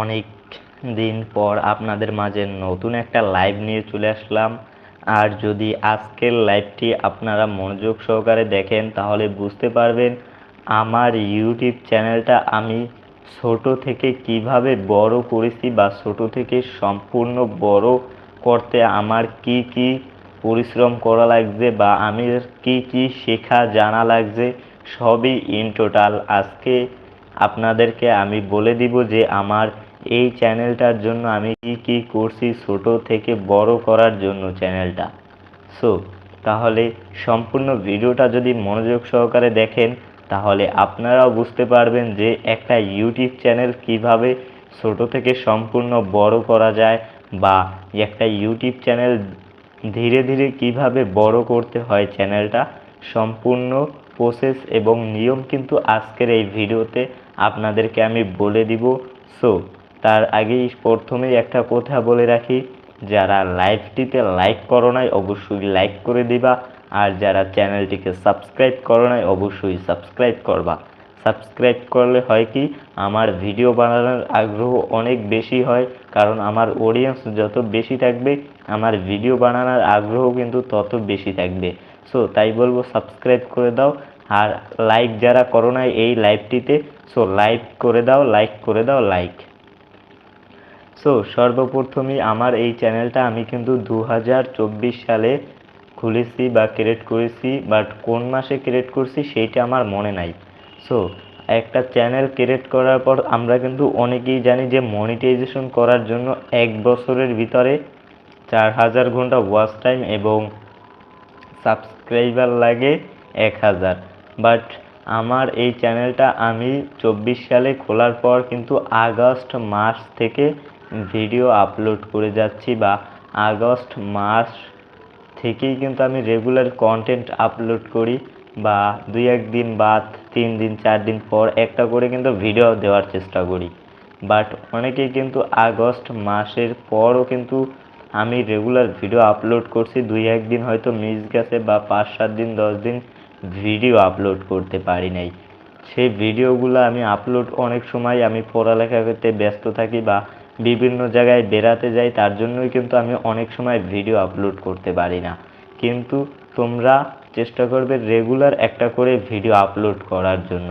অনেক দিন পর আপনাদের মাঝে নতুন একটা লাইভ নিয়ে চলে আসলাম। আর যদি আজকের লাইভটি আপনারা মনোযোগ সহকারে দেখেন, তাহলে বুঝতে পারবেন আমার ইউটিউব চ্যানেলটা আমি ছোট থেকে কীভাবে বড় করেছি বা ছোট থেকে সম্পূর্ণ বড় করতে আমার কি কি পরিশ্রম করা লাগছে বা আমি কি কি শেখা জানা লাগছে, সবই ইন টোটাল আজকে আপনাদেরকে আমি বলে দিব যে আমার এই চ্যানেলটার জন্য আমি কি কি করছি ছোট থেকে বড় করার জন্য চ্যানেলটা। সো তাহলে সম্পূর্ণ ভিডিওটা যদি মনোযোগ সহকারে দেখেন, তাহলে আপনারাও বুঝতে পারবেন যে একটা ইউটিউব চ্যানেল কীভাবে ছোট থেকে সম্পূর্ণ বড় করা যায় বা একটা ইউটিউব চ্যানেল ধীরে ধীরে কীভাবে বড় করতে হয় চ্যানেলটা। সম্পূর্ণ প্রসেস এবং নিয়ম কিন্তু আজকের এই ভিডিওতে আপনাদেরকে আমি বলে দিব। সো তার আগেই প্রথমেই একটা কথা বলে রাখি, যারা লাইভটিতে লাইক করো নাই, অবশ্যই লাইক করে দিবা। আর যারা চ্যানেলটিকে সাবস্ক্রাইব করো নাই, অবশ্যই সাবস্ক্রাইব করবা। সাবস্ক্রাইব করলে হয় কি, আমার ভিডিও বানানোর আগ্রহ অনেক বেশি হয়, কারণ আমার অডিয়েন্স যত বেশি থাকবে, আমার ভিডিও বানানোর আগ্রহ কিন্তু তত বেশি থাকবে। সো তাই বলব সাবস্ক্রাইব করে দাও। আর লাইক যারা করো নাই এই লাইভটিতে সো লাইক করে দাও লাইক করে দাও লাইক সো সর্বপ্রথমই আমার এই চ্যানেলটা আমি কিন্তু দু হাজার চব্বিশ সালে খুলেছি বা ক্রিয়েট করেছি বাট কোন মাসে ক্রিয়েট করছি সেইটা আমার মনে নাই। সো একটা চ্যানেল ক্রিয়েট করার পর আমরা কিন্তু অনেকেই জানি যে মনিটাইজেশন করার জন্য এক বছরের ভিতরে চার হাজার ঘণ্টা ওয়াচ টাইম এবং সাবস্ক্রাইবার লাগে এক হাজার। বাট আমার এই চ্যানেলটা আমি চব্বিশ সালে খোলার পর কিন্তু আগস্ট মাস থেকে ভিডিও আপলোড করে যাচ্ছি বা আগস্ট মাস থেকেই কিন্তু আমি রেগুলার কন্টেন্ট আপলোড করি বা দুই একদিন বাদ, তিন দিন, চার দিন পর একটা করে কিন্তু ভিডিও দেওয়ার চেষ্টা করি। বাট অনেকেই কিন্তু আগস্ট, মাসের পরও কিন্তু আমি রেগুলার ভিডিও আপলোড করছি। দুই একদিন হয়তো মিস গেছে বা পাঁচ সাত দিন, দশ দিন ভিডিও আপলোড করতে পারি নাই। সেই ভিডিওগুলো আমি আপলোড অনেক সময় আমি পড়ালেখা করতে ব্যস্ত থাকি বা বিভিন্ন জায়গায় বেড়াতে যাই, তার জন্যই কিন্তু আমি অনেক সময় ভিডিও আপলোড করতে পারি না। কিন্তু তোমরা চেষ্টা করবে রেগুলার একটা করে ভিডিও আপলোড করার জন্য।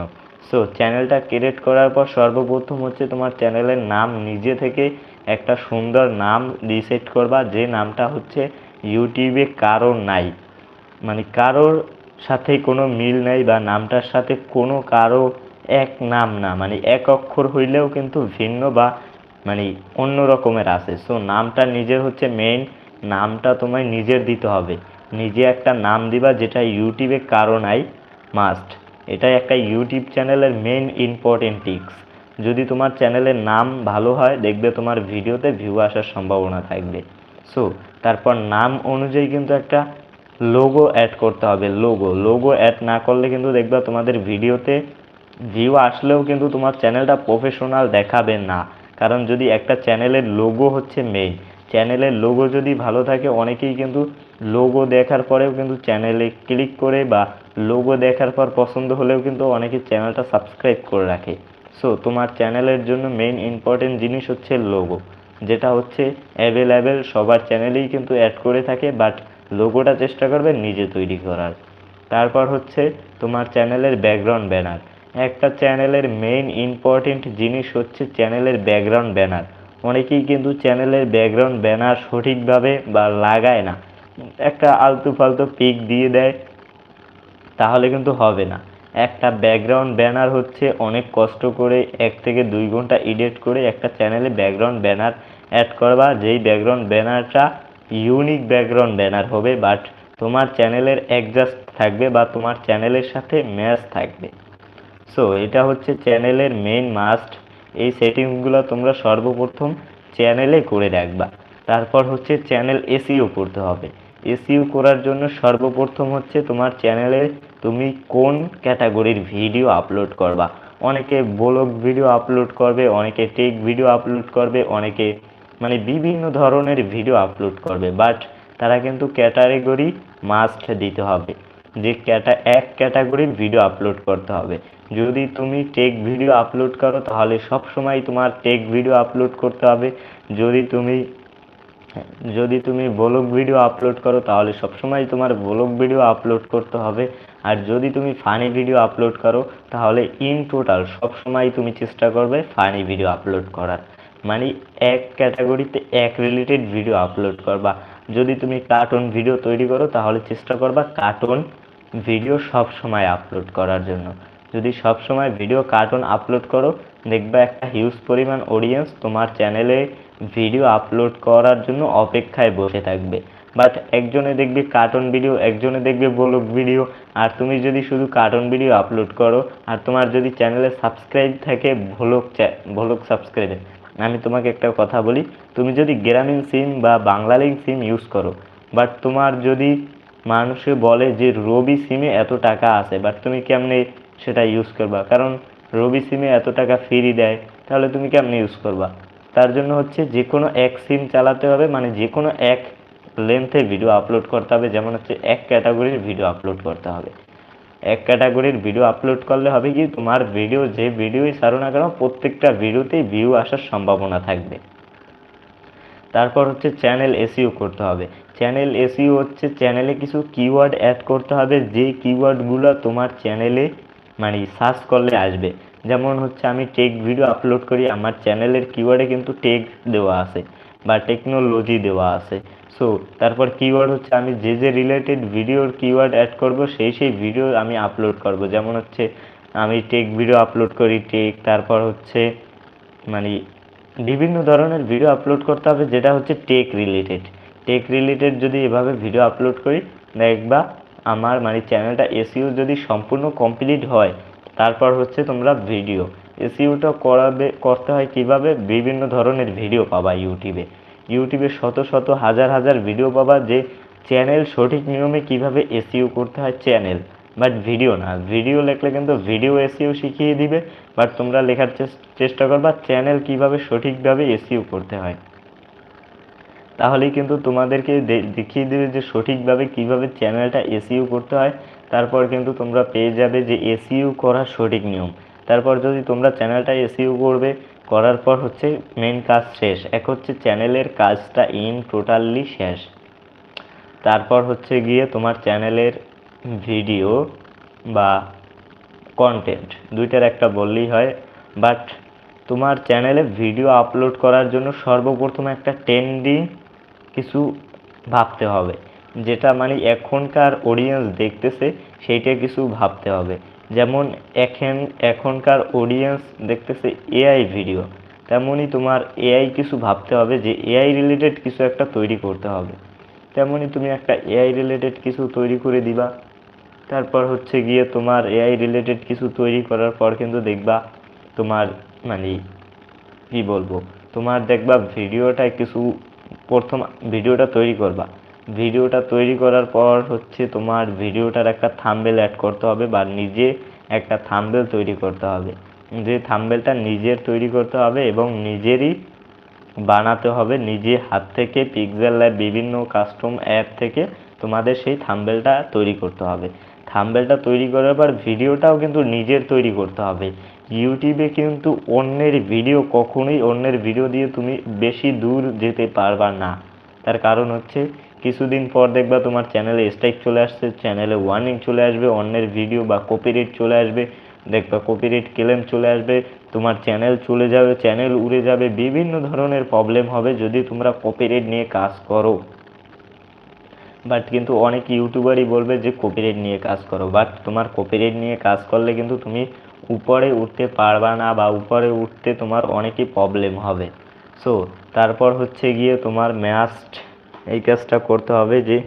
সো চ্যানেলটা ক্রিয়েট করার পর সর্বপ্রথম হচ্ছে তোমার চ্যানেলের নাম নিজে থেকে একটা সুন্দর নাম রিসেট করবা, যে নামটা হচ্ছে ইউটিউবে কারোর নাই। মানে কারোর সাথে কোনো মিল নাই বা নামটার সাথে কোনো কারও এক নাম না মানে এক অক্ষর হইলেও কিন্তু ভিন্ন বা মানে অন্য রকমের আছে। সো নামটা নিজের হচ্ছে মেইন নামটা তোমায় নিজের দিতে হবে। নিজে একটা নাম দিবা যেটা ইউটিউবে কারও নাই মাস্ট এটাই একটা ইউটিউব চ্যানেলের মেইন ইম্পর্টেন্ট টিক্স যদি তোমার চ্যানেলের নাম ভালো হয়, দেখবে তোমার ভিডিওতে ভিউ আসার সম্ভাবনা থাকবে। সো তারপর নাম অনুযায়ী কিন্তু একটা লোগো অ্যাড করতে হবে লোগো লোগো অ্যাড না করলে কিন্তু দেখবে তোমাদের ভিডিওতে ভিউ আসলেও কিন্তু তোমার চ্যানেলটা প্রফেশনাল দেখাবে না। কারণ যদি একটা চ্যানেলের লোগো হচ্ছে মেইন চ্যানেলের লোগো যদি ভালো থাকে, অনেকেই কিন্তু লোগো দেখার পরেও কিন্তু চ্যানেলে ক্লিক করে বা লোগো দেখার পর পছন্দ হলেও কিন্তু অনেকে চ্যানেলটা সাবস্ক্রাইব করে রাখে। সো তোমার চ্যানেলের জন্য মেইন ইম্পর্টেন্ট জিনিস হচ্ছে লোগো যেটা হচ্ছে অ্যাভেলেবেল সবার চ্যানেলেই কিন্তু অ্যাড করে থাকে বাট লোগোটা চেষ্টা করবে নিজে তৈরি করার। তারপর হচ্ছে তোমার চ্যানেলের ব্যাকগ্রাউন্ড ব্যানার একটা চ্যানেলের মেইন ইম্পর্টেন্ট জিনিস হচ্ছে চ্যানেলের ব্যাকগ্রাউন্ড ব্যানার অনেকেই কিন্তু চ্যানেলের ব্যাকগ্রাউন্ড ব্যানার সঠিকভাবে বা লাগায় না। একটা আলতু ফালতু পিক দিয়ে দেয়, তাহলে কিন্তু হবে না। একটা ব্যাকগ্রাউন্ড ব্যানার হচ্ছে অনেক কষ্ট করে এক থেকে দুই ঘণ্টা এডিট করে একটা চ্যানেলে ব্যাকগ্রাউন্ড ব্যানার অ্যাড করবা। যেই ব্যাকগ্রাউন্ড ব্যানারটা ইউনিক ব্যাকগ্রাউন্ড ব্যানার হবে বাট তোমার চ্যানেলের অ্যাডজাস্ট থাকবে বা তোমার চ্যানেলের সাথে ম্যাচ থাকবে। সো এটা হচ্ছে চ্যানেলের মেইন মাস্ট এই সেটিংসগুলো তোমরা সর্বপ্রথম চ্যানেলে করে রাখবা। তারপর হচ্ছে চ্যানেল এসিও করতে হবে। এসিও করার জন্য সর্বপ্রথম হচ্ছে তোমার চ্যানেলে তুমি কোন ক্যাটাগরির ভিডিও আপলোড করবা। অনেকে ব্লগ ভিডিও আপলোড করবে, অনেকে টেক ভিডিও আপলোড করবে, অনেকে মানে বিভিন্ন ধরনের ভিডিও আপলোড করবে বাট তারা কিন্তু ক্যাটাগরি মাস্ট দিতে হবে। যে ক্যাটা এক ক্যাটাগরির ভিডিও আপলোড করতে হবে। যদি তুমি টেক ভিডিও আপলোড করো, তাহলে সব সময় তোমার টেক ভিডিও আপলোড করতে হবে। যদি তুমি যদি তুমি ব্লগ ভিডিও আপলোড করো, তাহলে সবসময় তোমার ব্লগ ভিডিও আপলোড করতে হবে। আর যদি তুমি ফানি ভিডিও আপলোড করো, তাহলে ইন টোটাল সবসময় তুমি চেষ্টা করবে ফানি ভিডিও আপলোড করার। মানে এক ক্যাটাগরিতে এক রিলেটেড ভিডিও আপলোড করবা। যদি তুমি কার্টুন ভিডিও তৈরি করো, তাহলে চেষ্টা করবা কার্টুন ভিডিও সব সময় আপলোড করার জন্য। যদি সব সময় ভিডিও কার্টুন আপলোড করো, দেখবে একটা হিউজ পরিমাণ অডিয়েন্স তোমার চ্যানেলে ভিডিও আপলোড করার জন্য অপেক্ষায় বসে থাকবে। বাট একজনে দেখবে কার্টুন ভিডিও একজনে দেখবে ব্লগ ভিডিও আর তুমি যদি শুধু কার্টুন ভিডিও আপলোড করো, আর তোমার যদি চ্যানেলে সাবস্ক্রাইব থাকে ভ্লগ ভ্লগ সাবস্ক্রাইবে আমি তোমাকে একটা কথা বলি, তুমি যদি গ্রামীণ সিম বা বাংলা লিঙ্ক সিম ইউজ করো বাট তোমার যদি মানুষে বলে যে রবি সিমে এত টাকা আছে বাট তুমি কেমনে সেটা ইউজ করবা? কারণ রবি সিমে এত টাকা ফ্রি দেয়, তাহলে তুমি কেমনে ইউজ করবা? তার জন্য হচ্ছে যে কোনো এক সিম চালাতে হবে মানে যে কোনো এক লেন্থে ভিডিও আপলোড করতে হবে, যেমন হচ্ছে এক ক্যাটাগরির ভিডিও আপলোড করতে হবে। এক ক্যাটাগরির ভিডিও আপলোড করলে হবে কি? তোমার ভিডিও যে ভিডিওই ছাড়ো না কেন, প্রত্যেকটা ভিডিওতেই ভিউ আসার সম্ভাবনা থাকবে। তারপর হচ্ছে চ্যানেল এসইও করতে হবে। চ্যানেল এসইও হচ্ছে চ্যানেলে কিছু কিওয়ার্ড অ্যাড করতে হবে, যে কিওয়ার্ডগুলো তোমার চ্যানেলে মানে সার্চ করলে আসবে। যেমন হচ্ছে আমি টেক ভিডিও আপলোড করি, আমার চ্যানেলের কিওয়ার্ডে কিন্তু টেক দেওয়া আছে। বা টেকনোলজি দেওয়া আছে। সো তারপর কিওয়ার্ড হচ্ছে আমি যে যে রিলেটেড ভিডিওর কিওয়ার্ড অ্যাড করব, সেই সেই ভিডিও আমি আপলোড করব। যেমন হচ্ছে, আমি টেক ভিডিও আপলোড করি টেক তারপর হচ্ছে মানে বিভিন্ন ধরনের ভিডিও আপলোড করতে হবে, যেটা হচ্ছে টেক রিলেটেড টেক রিলেটেড যদি এভাবে ভিডিও আপলোড করি, দেখবা আমার মানে চ্যানেলটা এসইও যদি সম্পূর্ণ কমপ্লিট হয়, তারপর হচ্ছে তোমরা ভিডিও এসইওটা করাবে, করতে হয় কীভাবে? বিভিন্ন ধরনের ভিডিও পাবা ইউটিউবে। ইউটিউবে শত শত হাজার হাজার ভিডিও পাবা যে চ্যানেল সঠিক নিয়মে কীভাবে এসইও করতে হয় চ্যানেল। বাট ভিডিও না, ভিডিও লেখলে কিন্তু ভিডিও এসইও শিখিয়ে দিবে, বাট তোমরা লেখার চেষ্টা করবা চ্যানেল কীভাবে সঠিকভাবে এসইও করতে হয়। তাহলেই কিন্তু তোমাদেরকে দেখিয়ে দেবে যে সঠিকভাবে কীভাবে চ্যানেলটা এসইও করতে হয়। তারপর কিন্তু তোমরা পেয়ে যাবে যে এসইও করার সঠিক নিয়ম। তারপর যদি তোমরা চ্যানেলটা এসইও করবে, করার পর হচ্ছে মেন কাজ শেষ। এক হচ্ছে চ্যানেলের কাজটা ইন টোটালি শেষ। তারপর হচ্ছে গিয়ে তোমার চ্যানেলের ভিডিও বা কন্টেন্ট দুইটার একটা বললেই হয়। বাট তোমার চ্যানেলে ভিডিও আপলোড করার জন্য সর্বপ্রথম একটা ট্রেন্ডিং কিছু ভাবতে হবে। যেটা মানে এখনকার অডিয়েন্স দেখতেছে, সেইটা কিছু ভাবতে হবে। যেমন এখন, এখনকার অডিয়েন্স দেখতেছে এআই ভিডিও তেমনই তোমার এআই কিছু ভাবতে হবে যে এআই রিলেটেড কিছু একটা তৈরি করতে হবে। তেমনই তুমি একটা এআই রিলেটেড কিছু তৈরি করে দিবা। তারপর হচ্ছে গিয়ে তোমার এআই রিলেটেড কিছু তৈরি করার পর কিন্তু দেখবা তোমার মানে কি বলব, তোমার দেখবা ভিডিওটা কিছু, প্রথম ভিডিওটা তৈরি করবা। ভিডিওটা তৈরি করার পর হচ্ছে তোমার ভিডিওটার একটা থাম্বেল অ্যাড করতে হবে বা নিজে একটা থাম্বেল তৈরি করতে হবে। যে থাম্বেলটা নিজের তৈরি করতে হবে এবং নিজেরই বানাতে হবে, নিজে হাত থেকে পিক্সেল ল্যাব বিভিন্ন কাস্টম অ্যাপ থেকে তোমাদের সেই থাম্বেলটা তৈরি করতে হবে। থাম্বেলটা তৈরি করার পর ভিডিওটাও কিন্তু নিজের তৈরি করতে হবে। ইউটিউবে কিন্তু অন্যের ভিডিও কখনোই অন্যের ভিডিও দিয়ে তুমি বেশি দূর যেতে পারবা না। তার কারণ হচ্ছে কিছুদিন পর দেখবা তোমার চ্যানেলে স্ট্রাইক চলে আসছে চ্যানেলে ওয়ার্নিং চলে আসবে, অন্যের ভিডিও বা কপিরাইট চলে আসবে, দেখবা কপিরাইট ক্লেম চলে আসবে, তোমার চ্যানেল চলে যাবে চ্যানেল উড়ে যাবে, বিভিন্ন ধরনের প্রবলেম হবে যদি তোমরা কপিরাইট নিয়ে কাজ করো। বাট কিন্তু অনেক ইউটিউবারই বলবে যে কপিরাইট নিয়ে কাজ করো। বাট তোমার কপিরাইট নিয়ে কাজ করলে কিন্তু তুমি উপরে উঠতে পারবা না বা উপরে উঠতে তোমার অনেকই প্রবলেম হবে। সো তারপর হচ্ছে গিয়ে তোমার ম্যাস্ট এই কাজটা করতে হবে যে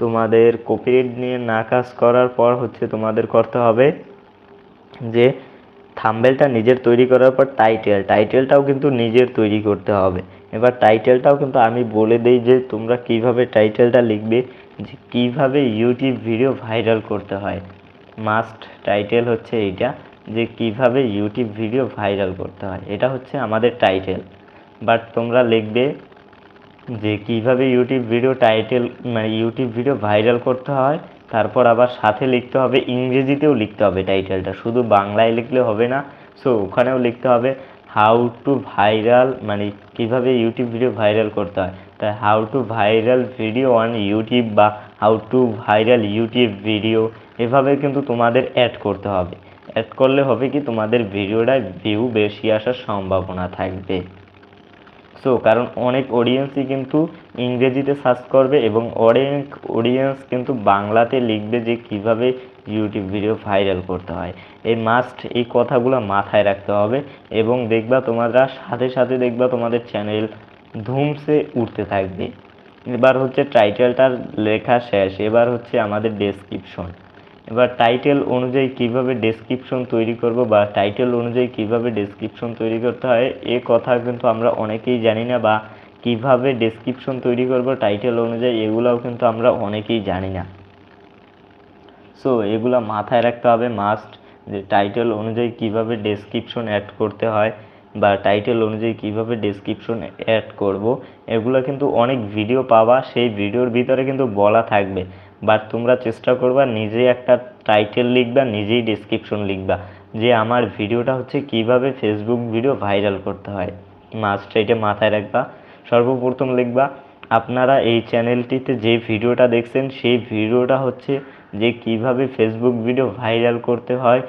তোমাদের কপিরাইট নিয়ে না কাজ করার পর হচ্ছে তোমাদের করতে হবে যে থাম্বেলটা নিজের তৈরি করার পর টাইটেল। টাইটেলটাও কিন্তু নিজের তৈরি করতে হবে। এবার টাইটেলটাও কিন্তু আমি বলে দেই যে তোমরা কীভাবে টাইটেলটা লিখবে, যে কীভাবে ইউটিউব ভিডিও ভাইরাল করতে হয়। মাস্ট টাইটেল হচ্ছে এইটা, যে কীভাবে ইউটিউব ভিডিও ভাইরাল করতে হয়। এটা হচ্ছে আমাদের টাইটেল বাট তোমরা লিখবে যে কীভাবে ইউটিউব ভিডিও টাইটেল মানে ইউটিউব ভিডিও ভাইরাল করতে হয়, তারপর আবার সাথে লিখতে হবে, ইংরেজিতেও লিখতে হবে টাইটেলটা শুধু বাংলায় লিখলে হবে না সো ওখানেও লিখতে হবে হাউ টু ভাইরাল মানে কীভাবে ইউটিউব ভিডিও ভাইরাল করতে হয়। তাই how to viral video on YouTube বা how to viral YouTube video এভাবে কিন্তু তোমাদের অ্যাড করতে হবে। অ্যাড করলে হবে কি, তোমাদের ভিডিওটায় ভিউ বেশি আসার সম্ভাবনা থাকবে। সো কারণ অনেক অডিয়েন্সই কিন্তু ইংরেজিতে সার্চ করবে এবং অনেক অডিয়েন্স কিন্তু বাংলাতে লিখবে যে কীভাবে ইউটিউব ভিডিও ভাইরাল করতে হয়। এই মাস্ট এই কথাগুলো মাথায় রাখতে হবে এবং দেখবা তোমরা সাথে সাথে দেখবা তোমাদের চ্যানেল ধুমসে উঠতে থাকবে। এবার হচ্ছে টাইটেলটার লেখা শেষ, এবার হচ্ছে আমাদের ডেসক্রিপশন এবার টাইটেল অনুযায়ী কীভাবে ডেসক্রিপশন তৈরি করব বা টাইটেল অনুযায়ী কীভাবে ডেসক্রিপশন তৈরি করতে হয়, এ কথা কিন্তু আমরা অনেকেই জানি না বা কীভাবে ডেসক্রিপশন তৈরি করব টাইটেল অনুযায়ী এগুলোও কিন্তু আমরা অনেকেই জানি না। সো এগুলো মাথায় রাখতে হবে মাস্ট যে টাইটেল অনুযায়ী কীভাবে ডেসক্রিপশন অ্যাড করতে হয় বা টাইটেল অনুযায়ী কীভাবে ডেসক্রিপশন অ্যাড করব, এগুলো কিন্তু অনেক ভিডিও পাবা, সেই ভিডিওর ভিতরে কিন্তু বলা থাকবে। বাট তোমরা চেষ্টা করবা নিজে একটা টাইটেল লিখবা, নিজেই ডিসক্রিপশন লিখবা যে আমার ভিডিওটা হচ্ছে কীভাবে ফেসবুক ভিডিও ভাইরাল করতে হয়। মাস্ট এটা মাথায় রাখবা। সর্বপ্রথম লিখবা, আপনারা এই চ্যানেলটিতে যে ভিডিওটা দেখছেন, সেই ভিডিওটা হচ্ছে যে কীভাবে ফেসবুক ভিডিও ভাইরাল করতে হয়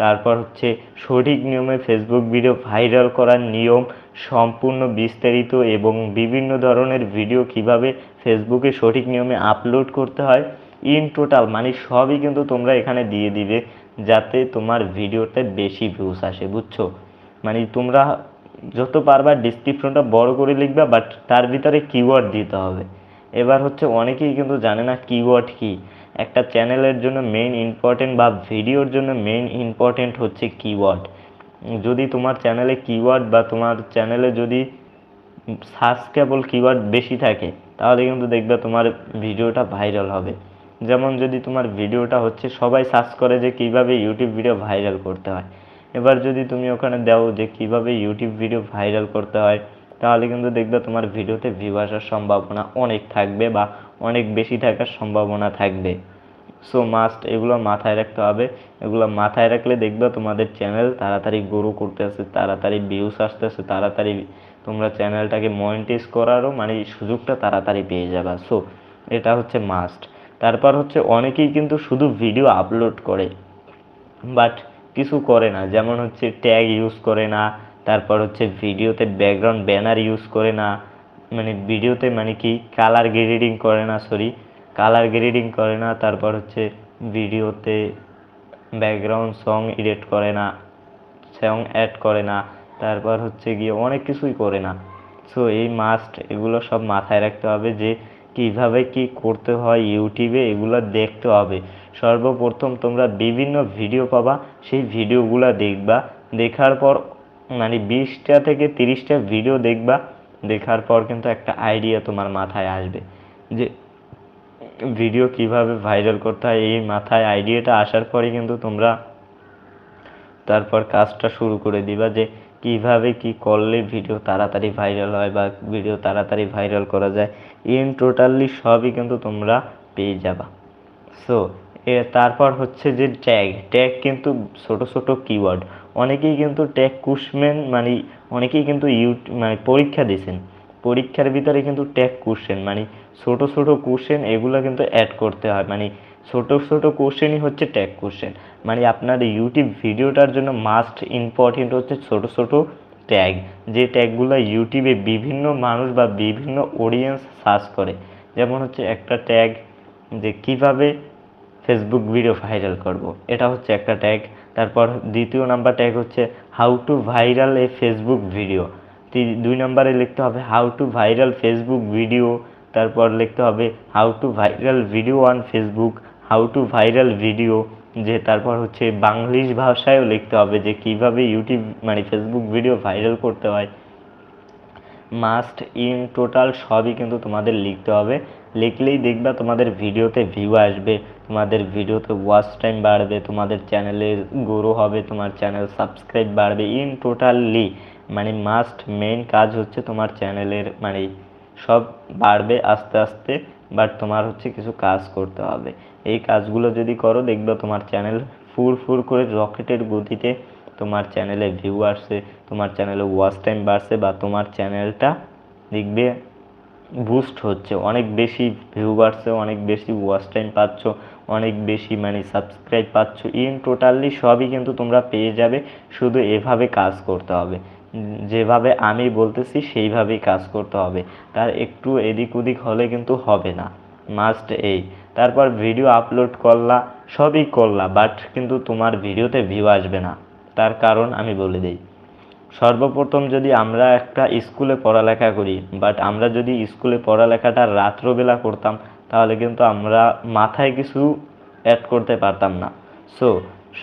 তারপর হচ্ছে সঠিক নিয়মে ফেসবুক ভিডিও ভাইরাল করার নিয়ম সম্পূর্ণ বিস্তারিত এবং বিভিন্ন ধরনের ভিডিও কীভাবে ফেসবুকে সঠিক নিয়মে আপলোড করতে হয় ইন টোটাল মানে সবই কিন্তু তোমরা এখানে দিয়ে দিবে যাতে তোমার ভিডিওতে বেশি ভিউস আসে, বুঝছ? মানে তোমরা যত পারবা ডিসক্রিপশনটা বড় করে লিখবা বাট তার ভিতরে কিওয়ার্ড দিতে হবে। এবার হচ্ছে অনেকেই কিন্তু জানে না কিওয়ার্ড কি। একটা চ্যানেলের জন্য মেইন ইম্পর্টেন্ট বা ভিডিওর জন্য মেইন ইম্পর্টেন্ট হচ্ছে কিওয়ার্ড যদি তোমার চ্যানেলে কিওয়ার্ড বা তোমার চ্যানেলে যদি সার্চকেবল কিওয়ার্ড বেশি থাকে, তাহলে কিন্তু দেখবে তোমার ভিডিওটা ভাইরাল হবে। যেমন যদি তোমার ভিডিওটা হচ্ছে সবাই সার্চ করে যে কীভাবে ইউটিউব ভিডিও ভাইরাল করতে হয়। এবার যদি তুমি ওখানে দাও যে কীভাবে ইউটিউব ভিডিও ভাইরাল করতে হয়, তাহলে কিন্তু দেখবে তোমার ভিডিওতে ভিউ আসার সম্ভাবনা অনেক থাকবে বা অনেক বেশি থাকার সম্ভাবনা থাকবে। সো মাস্ট এগুলো মাথায় রাখতে হবে। এগুলো মাথায় রাখলে দেখবে তোমাদের চ্যানেল তাড়াতাড়ি গ্রো করতেছে তাড়াতাড়ি ভিউস আসতেছে তাড়াতাড়ি তোমরা চ্যানেলটাকে মনিটাইজ করারও মানে সুযোগটা তাড়াতাড়ি পেয়ে যাবে। সো এটা হচ্ছে মাস্ট তারপর হচ্ছে অনেকেই কিন্তু শুধু ভিডিও আপলোড করে বাট কিছু করে না। যেমন হচ্ছে ট্যাগ ইউজ করে না, তারপর হচ্ছে ভিডিওতে ব্যাকগ্রাউন্ড ব্যানার ইউজ করে না মানে ভিডিওতে মানে কি কালার গ্রেডিং করে না সরি কালার গ্রেডিং করে না, তারপর হচ্ছে ভিডিওতে ব্যাকগ্রাউন্ড সং এডিট করে না সং অ্যাড করে না, তারপর হচ্ছে গিয়ে অনেক কিছুই করে না। সো এই মাস্ট এগুলো সব মাথায় রাখতে হবে যে কীভাবে কি করতে হয় ইউটিউবে এগুলো দেখতে হবে। সর্বপ্রথম তোমরা বিভিন্ন ভিডিও পাবা, সেই ভিডিওগুলো দেখবা, দেখার পর মানে বিশটা থেকে তিরিশটা ভিডিও দেখবা দেখার পর কিন্তু একটা আইডিয়া তোমার মাথায় আসবে যে ভিডিও কীভাবে ভাইরাল করতে হয়, এই মাথায় আইডিয়াটা আসার পরে কিন্তু তোমরা তারপর কাজটা শুরু করে দিবা যে কীভাবে কি করলে ভিডিও তাড়াতাড়ি ভাইরাল হয় বা ভিডিও তাড়াতাড়ি ভাইরাল করা যায় ইন টোটালি সবই কিন্তু তোমরা পেয়ে যাবা। সো তারপর হচ্ছে যে ট্যাগ ট্যাগ কিন্তু ছোট ছোট কিওয়ার্ড অনেকেই কিন্তু ট্যাগ কুশমেন মানে অনেকেই কিন্তু ইউ মানে পরীক্ষা দিয়েছেন পরীক্ষার ভিতরে কিন্তু ট্যাগ কোশ্চেন মানে ছোট ছোট কোশ্চেন এগুলো কিন্তু অ্যাড করতে হয়। মানে ছোট ছোট কোশ্চেনই হচ্ছে ট্যাগ কোশ্চেন। মানে আপনার ইউটিউব ভিডিওটার জন্য মাস্ট ইম্পর্টেন্ট হচ্ছে ছোট ছোট ট্যাগ যে ট্যাগগুলো ইউটিউবে বিভিন্ন মানুষ বা বিভিন্ন অডিয়েন্স সার্চ করে। যেমন হচ্ছে একটা ট্যাগ যে কীভাবে ফেসবুক ভিডিও ভাইরাল করব। এটা হচ্ছে একটা ট্যাগ তারপর দ্বিতীয় নাম্বার ট্যাগ হচ্ছে how to viral a Facebook video দুই নম্বরে লিখতে হবে how to viral Facebook video তারপর লিখতে হবে how to viral video on Facebook how to viral video যে তারপর হচ্ছে বাংলিশ ভাষায়ও লিখতে হবে যে কীভাবে ইউটিউব মানে ফেসবুক ভিডিও ভাইরাল করতে হয়। মাস্ট ইন টোটাল সবই কিন্তু তোমাদের লিখতে হবে। লিখলেই দেখবা তোমাদের ভিডিওতে ভিউ আসবে, তোমাদের ভিডিওতে ওয়াচ টাইম বাড়বে, তোমাদের চ্যানেলের গ্রো হবে, তোমার চ্যানেল সাবস্ক্রাইব বাড়বে ইন টোটালি মানে মাস্ট মেইন কাজ হচ্ছে তোমার চ্যানেলের মানে সব বাড়বে আস্তে আস্তে বাট তোমার হচ্ছে কিছু কাজ করতে হবে। এই কাজগুলো যদি করো, দেখবে তোমার চ্যানেল ফুর ফুর করে রকেটের গতিতে তোমার চ্যানেলে ভিউ আসছে, তোমার চ্যানেলে ওয়াচ টাইম বাড়ছে বা তোমার চ্যানেলটা দেখবে বুস্ট হচ্ছে। অনেক বেশি ভিউ বাড়ছে, অনেক বেশি ওয়াচ টাইম পাচ্ছ, অনেক বেশি মানে সাবস্ক্রাইব পাচ্ছ। ইন টোটালি সবই কিন্তু তোমরা পেয়ে যাবে, শুধু এভাবে কাজ করতে হবে। যেভাবে আমি বলতেছি, সেইভাবেই কাজ করতে হবে। তার একটু এদিক ওদিক হলে কিন্তু হবে না। মাস্ট এই। তারপর ভিডিও আপলোড করলা, সবই করলা বাট কিন্তু তোমার ভিডিওতে ভিউ আসবে না। তার কারণ আমি বলে দিই। সর্বপ্রথম যদি আমরা একটা স্কুলে পড়ালেখা করি বাট আমরা যদি স্কুলে পড়ালেখাটা রাত্রবেলা করতাম, তাহলে কিন্তু আমরা মাথায় কিছু অ্যাড করতে পারতাম না। সো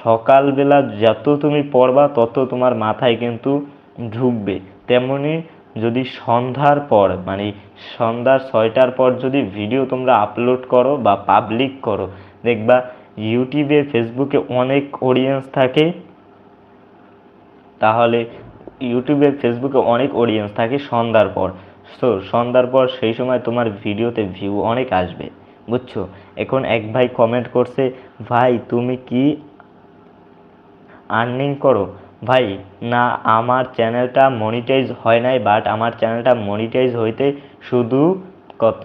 সকালবেলা যত তুমি পড়বা, তত তোমার মাথায় কিন্তু ঢুকবে। তেমনি যদি সন্ধ্যার পর মানে সন্ধ্যার ছয়টার পর যদি ভিডিও তোমরা আপলোড করো বা পাবলিক করো, দেখবা ইউটিউবে ফেসবুকে অনেক অডিয়েন্স থাকে তাহলে ইউটিউবে ফেসবুকে অনেক অডিয়েন্স থাকে সন্ধ্যার পর। সো সন্ধ্যার পর সেই সময় তোমার ভিডিওতে ভিউ অনেক আসবে, বুঝছ? এখন এক ভাই কমেন্ট করছে, ভাই, তুমি কি আর্নিং করো? ভাই, না, আমার চ্যানেলটা মনিটাইজ হয় নাই বাট আমার চ্যানেলটা মনিটাইজ হইতে শুধু কত?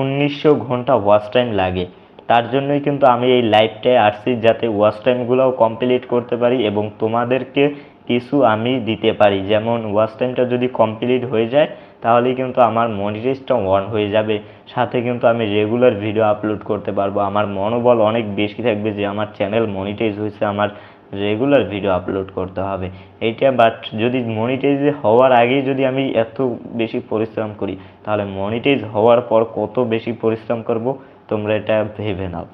উনিশশো ঘণ্টা ওয়াচ টাইম লাগে। তার জন্যই কিন্তু আমি এই লাইভটায় আসছি, যাতে ওয়াচ টাইমগুলোও কমপ্লিট করতে পারি এবং তোমাদেরকে কিছু আমি দিতে পারি। যেমন ওয়াচ টাইমটা যদি কমপ্লিট হয়ে যায়, তাহলে কিন্তু আমার মনিটাইজটা অন হয়ে যাবে। সাথে কিন্তু আমি রেগুলার ভিডিও আপলোড করতে পারব। আমার মনোবল অনেক বেশি থাকবে যে আমার চ্যানেল মনিটাইজ হয়েছে, আমার রেগুলার ভিডিও আপলোড করতে হবে। এইটা বাট যদি মনিটাইজ হওয়ার আগেই যদি আমি এত বেশি পরিশ্রম করি, তাহলে মনিটাইজ হওয়ার পর কত বেশি পরিশ্রম করব, তোমরা এটা ভেবে নাও।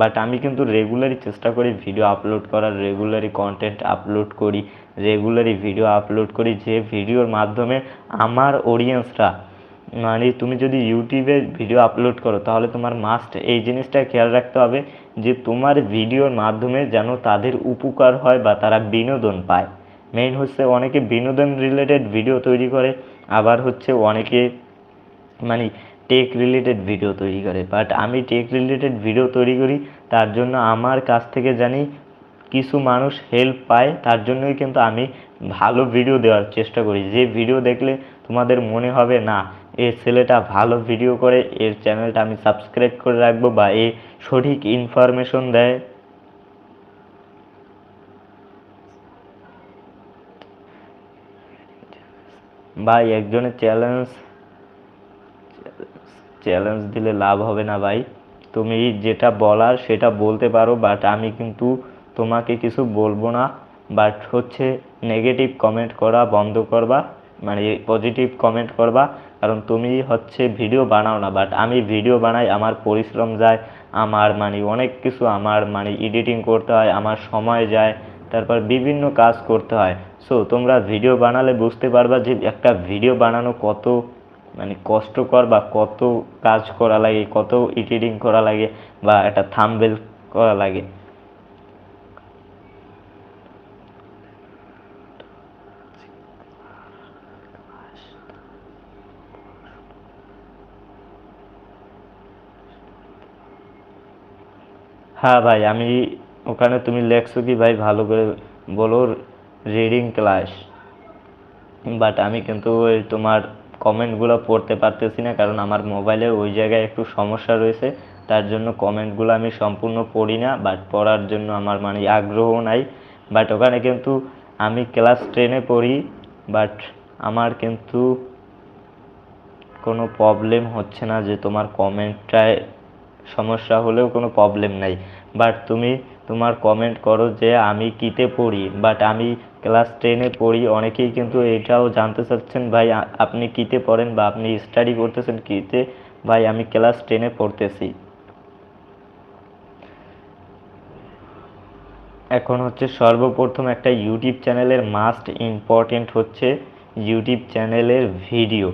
বাট আমি কিন্তু রেগুলারই চেষ্টা করি ভিডিও আপলোড করার রেগুলারই কন্টেন্ট আপলোড করি রেগুলারই ভিডিও আপলোড করি। যে ভিডিওর মাধ্যমে আমার অডিয়েন্সরা মানে তুমি যদি ইউটিউবে ভিডিও আপলোড করো, তাহলে তোমার মাস্ট এই জিনিসটা খেয়াল রাখতে হবে যে তোমার ভিডিওর মাধ্যমে যেন তাদের উপকার হয় বা তারা বিনোদন পায়। মেইন হচ্ছে অনেকে বিনোদন রিলেটেড ভিডিও তৈরি করে, আবার হচ্ছে অনেকে মানে টেক রিলেটেড ভিডিও তৈরি করে বাট আমি টেক রিলেটেড ভিডিও তৈরি করি, তার জন্য আমার কাছ থেকে জানি কিছু মানুষ হেল্প পায়, তার জন্যই কিন্তু আমি ভালো ভিডিও দেওয়ার চেষ্টা করি। যে ভিডিও দেখলে তোমাদের মনে হবে, না, এ ছেলেটা ভালো ভিডিও করে, এর চ্যানেলটা আমি সাবস্ক্রাইব করে রাখব বা এ সঠিক ইনফরমেশন দেয়। বা একজনের চ্যালেঞ্জ চ্যালেঞ্জ দিলে লাভ হবে না ভাই। তুমি যেটা বলার সেটা বলতে পারো বাট আমি কিন্তু তোমাকে কিছু বলব না। বাট হচ্ছে নেগেটিভ কমেন্ট করা বন্ধ করবা মানে পজিটিভ কমেন্ট করবা, কারণ তুমি হচ্ছে ভিডিও বানাও না। বাট আমি ভিডিও বানাই, আমার পরিশ্রম যায়, আমার মানে অনেক কিছু আমার মানে এডিটিং করতে হয়, আমার সময় যায়, তারপর বিভিন্ন কাজ করতে হয়। সো তোমরা ভিডিও বানালে বুঝতে পারবা যে একটা ভিডিও বানানো কত মানে কষ্টকর বা কত কাজ করা লাগে, কত এডিটিং করা লাগে বা একটা থাম্বেল করা লাগে। হ্যাঁ ভাই, আমি ওখানে তুমি লেখছো কি ভাই, ভালো করে বলো রিডিং ক্লাস বাট আমি কিন্তু তোমার কমেন্টগুলো পড়তে পারতেছি না, কারণ আমার মোবাইলে ওই জায়গায় একটু সমস্যা রয়েছে। তার জন্য কমেন্টগুলো আমি সম্পূর্ণ পড়ি না বাট পড়ার জন্য আমার মানে আগ্রহ নাই। বাট ওখানে কিন্তু আমি ক্লাস টেনে পড়ি বাট আমার কিন্তু কোনো প্রবলেম হচ্ছে না যে তোমার কমেন্টটায় সমস্যা হলেও কোনো প্রবলেম নাই। বাট তুমি তোমার কমেন্ট করো যে আমি কিতে পড়ি বাট আমি ক্লাস টেনে পড়ি, অনেকেই কিন্তু এটাও জানতে চাচ্ছেন, ভাই আপনি কীতে পড়েন বা আপনি স্টাডি করতেছেন কীতে? ভাই, আমি ক্লাস টেনে পড়তেছি। এখন হচ্ছে সর্বপ্রথম একটা ইউটিউব চ্যানেলের মাস্ট ইম্পর্টেন্ট হচ্ছে ইউটিউব চ্যানেলের ভিডিও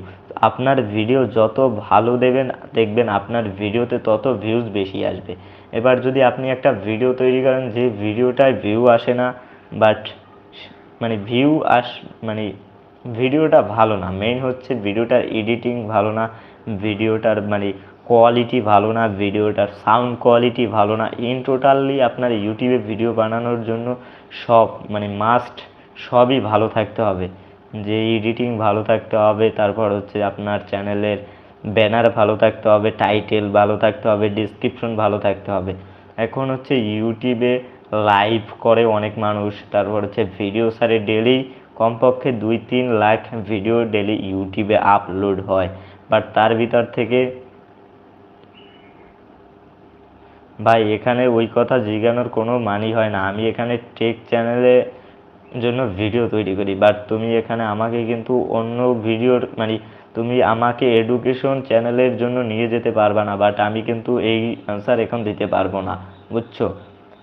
আপনার ভিডিও যত ভালো দেবেন, দেখবেন আপনার ভিডিওতে তত ভিউজ বেশি আসবে। এবার যদি আপনি একটা ভিডিও তৈরি করেন, যে ভিডিওটায় ভিউ আসে না বাট মানে ভিউ আস মানে ভিডিওটা ভালো না। মেইন হচ্ছে ভিডিওটার এডিটিং ভালো না ভিডিওটার মানে কোয়ালিটি ভালো না ভিডিওটার সাউন্ড কোয়ালিটি ভালো না। ইন টোটালি আপনার ইউটিউবে ভিডিও বানানোর জন্য সব মানে মাস্ট সবই ভালো থাকতে হবে। যে এডিটিং ভালো থাকতে হবে, তারপর হচ্ছে আপনার চ্যানেলের ব্যানার ভালো থাকতে হবে টাইটেল ভালো থাকতে হবে ডিসক্রিপশন ভালো থাকতে হবে। এখন হচ্ছে ইউটিউবে লাইভ করে অনেক মানুষ। তারপর হচ্ছে ভিডিও সারে ডেলি কমপক্ষে দুই তিন লাখ ভিডিও ডেলি ইউটিউবে আপলোড হয়। বাট তার ভিতর থেকে ভাই, এখানে ওই কথা জিজ্ঞানোর কোনো মানি হয় না। আমি এখানে টেক চ্যানেলে জন্য ভিডিও তৈরি করি। বাট তুমি এখানে আমাকে কিন্তু অন্য ভিডিওর মানে তুমি আমাকে এডুকেশন চ্যানেলের জন্য নিয়ে যেতে পারবা না। বাট আমি কিন্তু এই অ্যান্সার এখন দিতে পারব না। বুঝছ?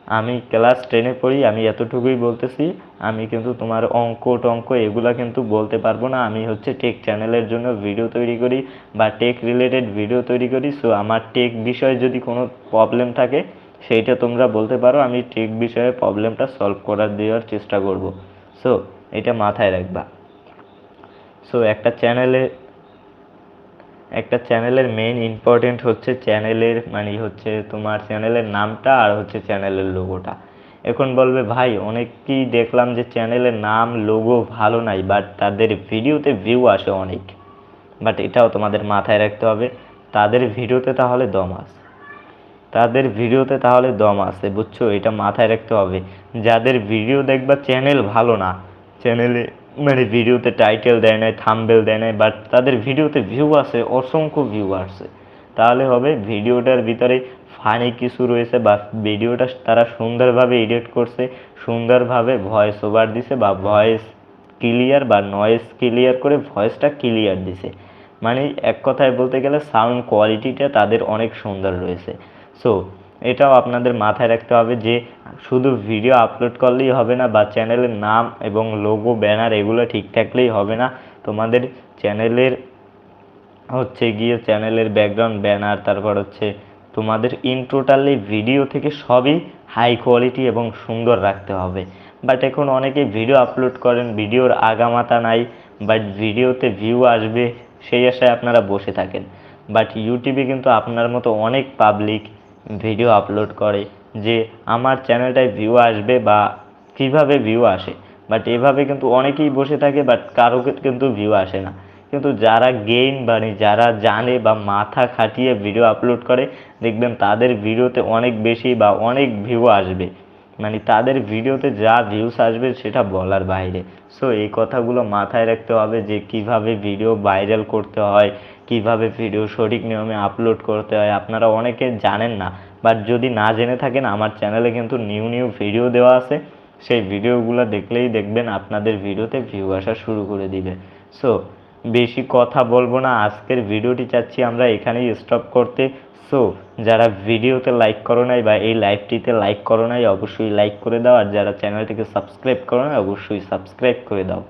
আমি ক্লাস টেনে পড়ি, আমি এতটুকুই বলতেছি, আমি কিন্তু তোমার অঙ্ক টঙ্ক এগুলা কিন্তু বলতে পারব না। আমি হচ্ছে টেক চ্যানেলের জন্য ভিডিও তৈরি করি বা টেক রিলেটেড ভিডিও তৈরি করি। সো আমার টেক বিষয়ে যদি কোনো প্রবলেম থাকে, সেইটা তোমরা বলতে পারো। আমি টেক বিষয়ে প্রবলেমটা সলভ করার দেওয়ার চেষ্টা করব। সো এটা মাথায় রাখবা। সো একটা চ্যানেলে একটা চ্যানেলের মেইন ইম্পর্টেন্ট হচ্ছে চ্যানেলের মানে হচ্ছে তোমার চ্যানেলের নামটা আর হচ্ছে চ্যানেলের লোগোটা এখন বলবে, ভাই, অনেককেই দেখলাম যে চ্যানেলের নাম লোগো ভালো নাই বাট তাদের ভিডিওতে ভিউ আসে অনেক। বাট এটাও তোমাদের মাথায় রাখতে হবে, তাদের ভিডিওতে তাহলে দম আছে। তাদের ভিডিওতে তাহলে দম আছে, বুঝছ? এটা মাথায় রাখতে হবে। যাদের ভিডিও দেখবা চ্যানেল ভালো না, চ্যানেলে মানে ভিডিওতে টাইটেল দেয় নাই থাম্বেল দেয় নাই বাট তাদের ভিডিওতে ভিউ আছে, অসংখ্য ভিউ আসছে তাহলে হবে ভিডিওটার ভিতরে ফানি কিছু রয়েছে বা ভিডিওটা তারা সুন্দরভাবে এডিট করছে, সুন্দরভাবে ভয়েস ওভার দিছে, বা ভয়েস ক্লিয়ার বা নয়েজ ক্লিয়ার করে ভয়েসটা ক্লিয়ার দিছে। মানে এক কথায় বলতে গেলে সাউন্ড কোয়ালিটিটা তাদের অনেক সুন্দর রয়েছে। সো এটাও আপনাদের মাথায় রাখতে হবে যে শুধু ভিডিও আপলোড করলেই হবে না বা চ্যানেলের নাম এবং লোগো ব্যানার এগুলো ঠিক থাকলেই হবে না। তোমাদের চ্যানেলের হচ্ছে গিয়ে চ্যানেলের ব্যাকগ্রাউন্ড ব্যানার তারপর হচ্ছে তোমাদের ইন টোটালি ভিডিও থেকে সবই হাই কোয়ালিটি এবং সুন্দর রাখতে হবে। বাট এখন অনেকে ভিডিও আপলোড করেন ভিডিওর আগামাতা নাই বাট ভিডিওতে ভিউ আসবে, সেই আশায় আপনারা বসে থাকেন। বাট ইউটিউবে কিন্তু আপনার মতো অনেক পাবলিক ভিডিও আপলোড করে যে আমার চ্যানেলটায় ভিউ আসবে বা কীভাবে ভিউ আসে। বাট এভাবে কিন্তু অনেকেই বসে থাকে বাট কারও কিন্তু ভিউ আসে না। কিন্তু যারা গেইন মানে যারা জানে বা মাথা খাটিয়ে ভিডিও আপলোড করে, দেখবেন তাদের ভিডিওতে অনেক বেশি বা অনেক ভিউ আসবে। মানে তাদের ভিডিওতে যা ভিউস আসবে সেটা বলার বাইরে। সো এই কথাগুলো মাথায় রাখতে হবে যে কীভাবে ভিডিও ভাইরাল করতে হয় কীভাবে ভিডিও সঠিক নিয়মে আপলোড করতে হয় আপনারা অনেকে জানেন না বাট যদি না জেনে থাকেন আমার চ্যানেলে কিন্তু নিউ নিউ ভিডিও দেওয়া আছে। সেই ভিডিওগুলো দেখলেই দেখবেন আপনাদের ভিডিওতে ভিউ আসা শুরু করে দিবে। সো বেশি কথা বলব না, আজকের ভিডিওটি চাচ্ছি আমরা এখানেই স্টপ করতে। সো যারা ভিডিওতে লাইক করো নাই বা এই লাইভটিতে লাইক করো নাই, অবশ্যই লাইক করে দাও, আর যারা চ্যানেলটিকে সাবস্ক্রাইব করো নাই, অবশ্যই সাবস্ক্রাইব করে দাও।